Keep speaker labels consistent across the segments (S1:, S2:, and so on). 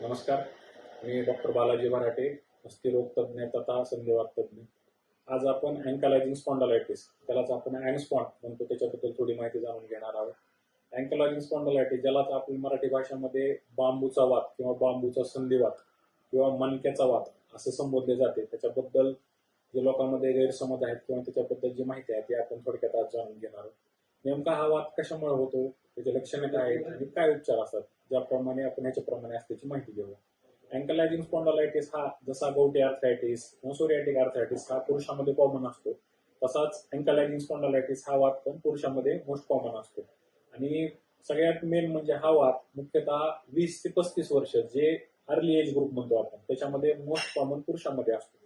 S1: नमस्कार. मी डॉक्टर बालाजी मराठे अस्थिरोग तज्ज्ञ तथा संधिवात तज्ज्ञ आज आपण अँकलायझिंग स्पॉन्डलायटिस त्यालाच आपण अँगस्पॉन म्हणतो त्याच्याबद्दल थोडी माहिती जाणून घेणार आहोत. अँकलायझिंग स्पॉन्डलायटिस ज्यालाच आपण मराठी भाषेमध्ये बांबूचा वाद किंवा बांबूचा संधिवात किंवा मनक्याचा वाद असं संबोधले जाते. त्याच्याबद्दल जे लोकांमध्ये गैरसमज आहेत किंवा त्याच्याबद्दल जी माहिती आहे ती आपण थोडक्यात आज जाणून घेणार आहोत. नेमका हा वाद कशामुळे होतो त्याचे लक्षणे काय आहेत? आणि काय उपचार असतात? ज्याप्रमाणे आपण ह्याच्याप्रमाणे असल्याची माहिती घेऊ अँकलायझिंग स्पॉन्डलायटिस हा जसा गौटी आर्थरायटिस मोसोरियाटिक आर्थरायटिस हा पुरुषामध्ये कॉमन असतो. तसाच अँकलायझिंग स्पॉन्डलायटिस हा वाद पण पुरुषामध्ये मोस्ट कॉमन असतो. आणि सगळ्यात मेन म्हणजे हा वाद मुख्यतः वीस ते पस्तीस वर्ष जे अर्ली एज ग्रुप म्हणतो आपण त्याच्यामध्ये मोस्ट कॉमन पुरुषामध्ये असतो.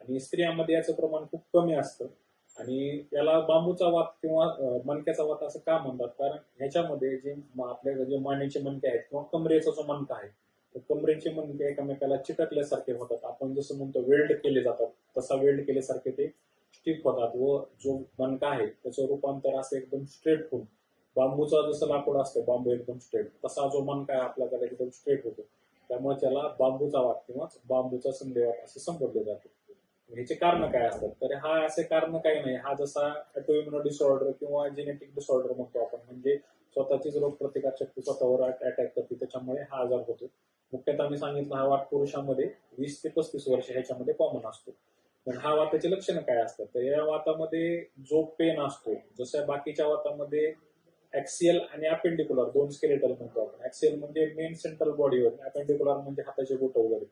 S1: आणि स्त्रियांमध्ये याचं प्रमाण खूप कमी असतं. आणि याला बांबूचा वात किंवा मणक्याचा वात असं का म्हणतात? कारण ह्याच्यामध्ये जे आपल्या जे मानेचे मणके आहेत किंवा कमरेचा जो मणका आहे तर कमरेचे मणके एकमेकाला चिटकल्यासारखे होतात. आपण जसं म्हणतो वेल्ड केले जातात. तसा वेल्ड केल्यासारखे ते स्टिक होतात व जो मणका आहे त्याचं रूपांतर असं एकदम स्ट्रेट होऊन बांबूचा जसं लाकूड असतं बांबू एकदम स्ट्रेट तसा जो मणका आहे आपला एकदम स्ट्रेट होतो. त्यामुळे त्याला बांबूचा वात किंवा बांबूचा संदेवात असं संबोधले जाते. ह्याचे कारण काय असतात? तर हा असे कारण काही नाही. हा जसा ऑटोइम्युनो डिसऑर्डर किंवा जेनेटिक डिसऑर्डर म्हणतो आपण म्हणजे स्वतःचीच रोग प्रतिकार शक्ती स्वतःवर अटॅक करते. त्याच्यामुळे हा आजार होतो. मुख्यतः मी सांगितलं हा वाट पुरुषांमध्ये वीस ते पस्तीस वर्ष ह्याच्यामध्ये कॉमन असतो. पण हा वाताचे लक्षणं काय असतात? तर या वातामध्ये जो पेन असतो जसं बाकीच्या वातामध्ये ऍक्सियल आणि अपेंडिक्युलर दोन स्केलेटल म्हणतो आपण. ऍक्सियल म्हणजे मेन सेंट्रल बॉडीवर अपेंडिक्युलर म्हणजे हाताचे बोट वगैरे.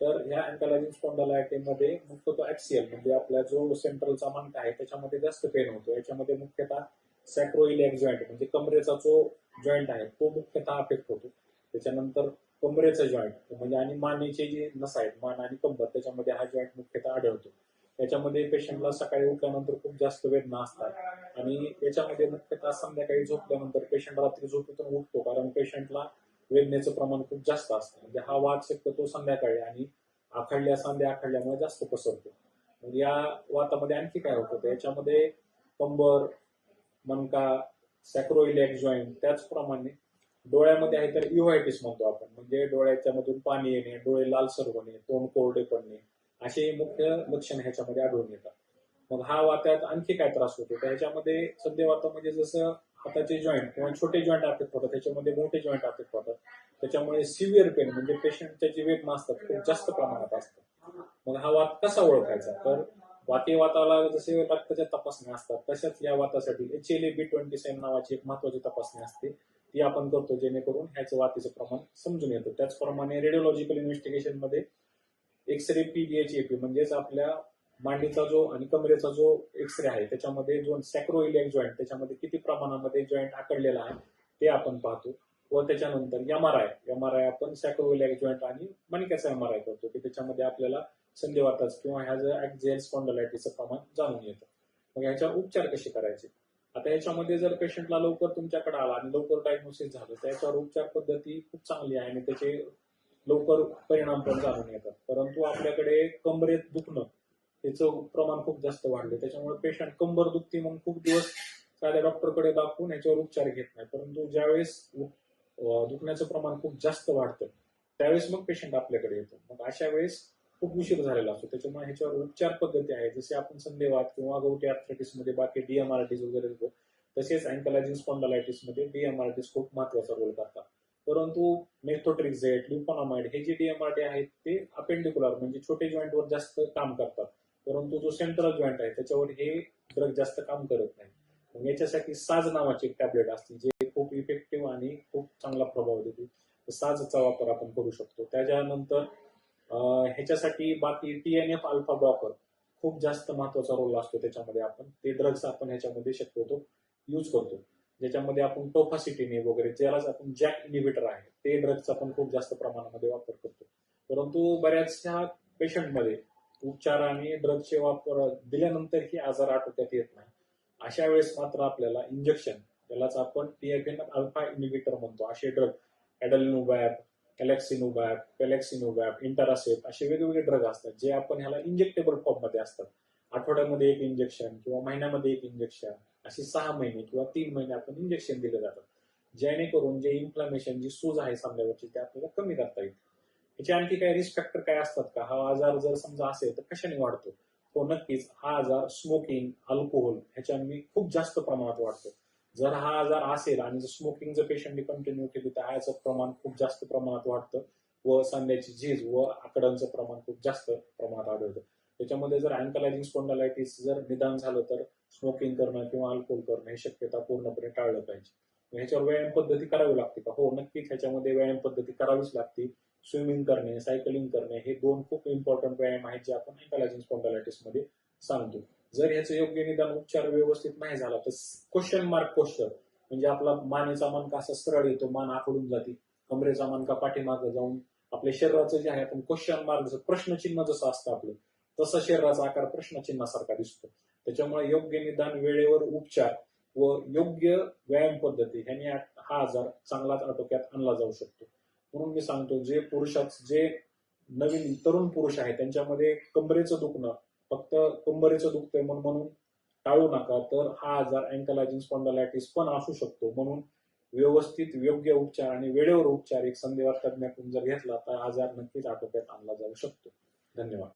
S1: तर ह्या अँकलायझिंग स्पॉन्डलायटीमध्ये मुख्य तो ऍक्सियल म्हणजे आपला जो सेंट्रलचा मणका आहे त्याच्यामध्ये जास्त पेन होतो. याच्यामध्ये मुख्यतः सॅक्रोइलॅक जॉईंट म्हणजे कमरेचा जो जॉईंट आहे तो मुख्यतः अफेक्ट होतो. त्याच्यानंतर कमरेचा जॉईंट म्हणजे आणि मानेचे जे नस आहेत मान आणि कंबर त्याच्यामध्ये हा जॉईंट मुख्यतः आढळतो. याच्यामध्ये पेशंटला सकाळी उठल्यानंतर खूप जास्त वेदना असतात. आणि याच्यामध्ये मुख्यतः संध्याकाळी झोपल्यानंतर पेशंट रात्री झोपेतून उठतो कारण पेशंटला वेदनेचं प्रमाण खूप जास्त असतं. म्हणजे हा वाद शक्यतो संध्याकाळी आणि आखडल्या सांध्या आखडल्यामुळे जास्त पसरतो. मग या वातामध्ये आणखी काय होतं? तर याच्यामध्ये कंबर मनका सॅक्रोइलेक जॉईंट त्याचप्रमाणे डोळ्यामध्ये आहे तर युव्हायटिस म्हणतो आपण. म्हणजे डोळ्याच्या मधून पाणी येणे डोळे लालसर होणे तोंड कोरडे पडणे असे मुख्य लक्षण ह्याच्यामध्ये आढळून येतात. मग हा वात्यात आणखी काय त्रास होतो? तर ह्याच्यामध्ये सध्या वातामध्ये जसं हाताचे जॉईंट किंवा छोटे जॉईंट अफेक्ट होतात त्याच्यामध्ये मोठे जॉईंट अफेक्ट होतात. त्याच्यामुळे सिव्हिअर पेन म्हणजे पेशंटच्या जे वेदना असतात खूप जास्त प्रमाणात असतात मग हा वात कसा ओळखायचा? तर वाती वाताला जसे रक्ताच्या तपासण्या असतात तशाच या वातासाठी H L A B twenty seven नावाची एक महत्वाची तपासणी असते. ती आपण करतो जेणेकरून ह्याचं वातीचं प्रमाण समजून येतं. त्याचप्रमाणे रेडिओलॉजिकल इन्व्हेस्टिगेशनमध्ये एक्सरे पीबीएचएपी म्हणजेच आपल्या मांडीचा जो आणि कमरेचा जो एक्सरे आहे त्याच्यामध्ये जो सॅक्रोइलियक जॉईंट त्याच्यामध्ये किती प्रमाणामध्ये जॉईंट आकडलेला आहे ते आपण पाहतो. व त्याच्यानंतर M R I M R I आपण सॅक्रो सॅक्रोइलियक जॉईंट आणि मणक्याचा एम आर आय करतो की त्याच्यामध्ये आपल्याला संधिवाताच किंवा ह्या जर ऍक्झेल स्पॉन्डलायटीचं प्रमाण जाणून येतं. मग ह्याच्या उपचार कसे करायचे? आता याच्यामध्ये जर पेशंटला लवकर तुमच्याकडे आला आणि लवकर डायग्नोसिस झालं तर याच्यावर उपचार पद्धती खूप चांगली आहे आणि त्याचे लवकर परिणाम पण जाणून येतात. परंतु आपल्याकडे कमरेत दुखणं त्याचं प्रमाण खूप जास्त वाढलं. त्याच्यामुळे पेशंट कंबर दुखती मग खूप दिवस साध्या डॉक्टरकडे दाखवून याच्यावर उपचार घेत नाही. परंतु ज्यावेळेस दुखण्याचं प्रमाण खूप जास्त वाढतं त्यावेळेस मग पेशंट आपल्याकडे येतो. मग अशा वेळेस खूप उशीर झालेला असतो. त्याच्यामुळे ह्याच्यावर उपचार पद्धती आहे जसे आपण संधिवात किंवा गौटी आर्थरायटिसमध्ये बाकी डीएमआरटीस वगैरे देतो तसेच अँकलायझिंग स्पॉन्डलायटिसमध्ये डीएमआरटीस खूप महत्त्वाचा रोल करतात. परंतु मेथोट्रिक्झेट ल्युपोनामाइड हे जे डीएमआरटी आहेत ते अपेंडिक्युलर म्हणजे छोटे जॉईंटवर जास्त काम करतात. परंतु जो सेंट्रल जॉईंट आहे त्याच्यावर हे ड्रग जास्त काम करत नाही. मग याच्यासाठी साज नावाची एक टॅबलेट असते जे खूप इफेक्टिव्ह आणि खूप चांगला प्रभाव देते. साजचा वापर आपण करू शकतो. त्याच्यानंतर ह्याच्यासाठी बाकी T N F alpha blocker खूप जास्त महत्त्वाचा रोल असतो त्याच्यामध्ये आपण. ते ड्रग्स आपण ह्याच्यामध्ये शक्यतो यूज करतो. ज्याच्यामध्ये आपण टोफासिटीने वगैरे ज्यालाच आपण जॅक इनिव्हेटर आहे ते ड्रग्सचा आपण खूप जास्त प्रमाणामध्ये वापर करतो. परंतु बऱ्याचशा पेशंटमध्ये उपचार आणि ड्रग्सचे वापर दिल्यानंतरही आजार आटोक्यात येत नाही. अशा वेळेस मात्र आपल्याला इंजेक्शन त्यालाच आपण टीएफएन अल्फा इनिव्हिटर म्हणतो असे ड्रग ॲडलिनोबॅप कॅलेक्सिनोबॅप पेलेक्सिनोबॅप इंटरासेप असे वेगवेगळे ड्रग असतात जे आपण ह्याला इंजेक्टेबल फॉर्ममध्ये असतात. आठवड्यामध्ये एक इंजेक्शन किंवा महिन्यामध्ये एक इंजेक्शन असे सहा महिने किंवा तीन महिने आपण इंजेक्शन दिले जातात. जेणेकरून जे इन्फ्लामेशन जी सूज आहे सांध्यावरची ते आपल्याला कमी करता येईल. याचे आणखी काही रिस्क फॅक्टर काय असतात का? हा आजार जर समजा असेल तर कशाने वाढतो? हो नक्कीच. हा आजार स्मोकिंग अल्कोहोल ह्याच्याने खूप जास्त प्रमाणात वाढतो. जर हा आजार असेल आणि जर स्मोकिंग जर पेशंटने कंटिन्यू केली तर ह्याचं प्रमाण खूप जास्त प्रमाणात वाढतं व सांध्याची झीज व आकडांचं प्रमाण खूप जास्त प्रमाणात आढळतं. त्याच्यामध्ये जर अँकलायझिंग स्पॉन्डालायटिस जर निदान झालं तर स्मोकिंग करणं किंवा अल्कोहोल करणं हे शक्यता पूर्णपणे टाळलं पाहिजे. ह्याच्यावर व्यायाम पद्धती करावी लागते का? हो नक्कीच. ह्याच्यामध्ये व्यायाम पद्धती करावीच लागते स्विमिंग करणे सायकलिंग करणे हे दोन खूप इम्पॉर्टंट व्यायाम आहेत जे आपण अँकलायझिंग स्पॉन्डालायटिसमध्ये सांगतो. जर ह्याचं योग्य निदान उपचार व्यवस्थित नाही झाला तर क्वेश्चन मार्क पोस्टर म्हणजे आपला मानेचा मनका असा सरळ येतो मान आकडून जाते. कमरेचा मनका पाठीमागं जाऊन आपल्या शरीराचं जे आहे आपण क्वेश्चन मार्क जसं प्रश्नचिन्ह जसं असतं आपलं तसा शरीराचा आकार प्रश्नचिन्हासारखा दिसतो. त्याच्यामुळे योग्य निदान वेळेवर उपचार व योग्य व्यायाम पद्धती ह्याने हा आजार चांगलाच आटोक्यात आणला जाऊ शकतो. म्हणून मी सांगतो जे पुरुषात जे नवीन तरुण पुरुष आहे त्यांच्यामध्ये कंबरेचं दुखणं फक्त कंबरेचं दुखतंय म्हणून म्हणून टाळू नका. तर हा आजार अँकलायझिंग स्पॉन्डालायटिस पण असू शकतो. म्हणून व्यवस्थित योग्य उपचार आणि वेळेवर उपचार एक संधिवात तज्ञाकडून जर घेतला तर आजार नक्कीच आटोक्यात आणला जाऊ शकतो. धन्यवाद.